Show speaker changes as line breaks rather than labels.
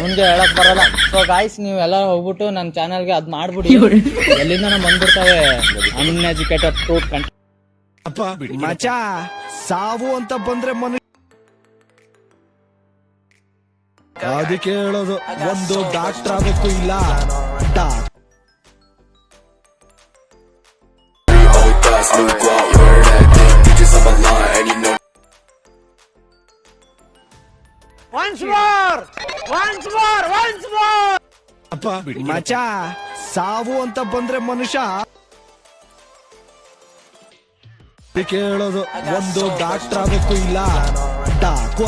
ಮುಂದೆ ಹೇಳಕ್ ಬರಲ್ಲ. ಸೊ ಗಾಯ್ಸ್ ನೀವು ಎಲ್ಲ ಹೋಗ್ಬಿಟ್ಟು ನನ್ನ ಚಾನಲ್ಗೆ ಅದ್ ಮಾಡ್ಬಿಡಿ. ಎಲ್ಲಿಂದ ನಮ್ ಬಂದ್ಬಿಡ್ತಾವೆ ಅನ್ಎಜುಕೇಟೆಡ್ ಫ್ರೂಟ್ ಕಂಟ್
ಮಚ ಸಾವು ಅಂತ ಬಂದ್ರೆ ಮನುಷ್ಯ ಅದಕ್ಕೆ ಹೇಳೋದು ಒಂದು ಡಾಕ್ಟರ್ ಆಗಬೇಕು ಇಲ್ಲ. ಡಾಕ್ ಅಪ್ಪ ಮಚ ಸಾವು ಅಂತ ಬಂದ್ರೆ ಮನುಷ್ಯ ಕೇಳೋದು ಒಂದು ಡಾಕ್ಟರ್ ಆಗಬೇಕು ಇಲ್ಲ ಡಾಕು